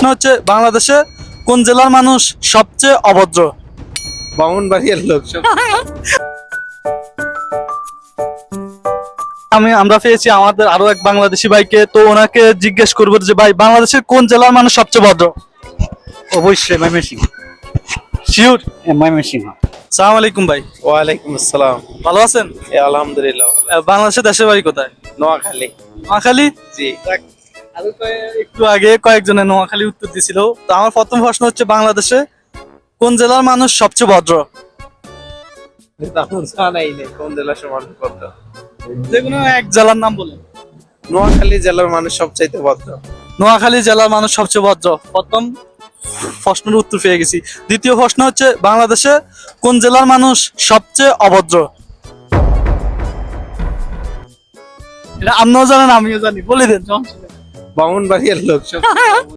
প্রশ্ন হচ্ছে বাংলাদেশে কোন জেলার মানুষ সবচেয়ে অভদ্র? বামুনবাড়িয়ার লোক সব আমি আমরা পেয়েছি আমাদের আরও এক বাংলাদেশি ভাইকে তো ওনাকে জিজ্ঞেস করব যে ভাই বাংলাদেশের কোন জেলার মানুষ সবচেয়ে ভদ্র? অবশ্যই ময়মনসিংহ। শিওর ময়মনসিংহ। সালাম আলাইকুম ভাই। ওয়ালাইকুম আসসালাম। ভালো আছেন? আলহামদুলিল্লাহ। বাংলাদেশের দেশের বাড়ি কোথায়? নোয়াখালী। নোয়াখালী? জি। একটু আগে কয়েকজনে নোয়াখালী উত্তর দিছিল। তো আমার প্রথম প্রশ্ন হচ্ছে বাংলাদেশে কোন জেলার মানুষ সবচেয়ে ভদ্র? তেমন জানাই নেই কোন জেলার সমান ভদ্র। যে কোনো এক জেলার নাম বলেন। নোয়াখালী জেলার মানুষ সবচাইতে ভদ্র। নোয়াখালী জেলার মানুষ সবচেয়ে ভদ্র। প্রথম প্রশ্নের উত্তর পেয়ে গেছি। দ্বিতীয় প্রশ্ন হচ্ছে বাংলাদেশে কোন জেলার মানুষ সবচেয়ে অভদ্র? এটা আপনিও জানেন আমিও জানি। বলে দেন। বামুনবাড়িয়ার লোক সব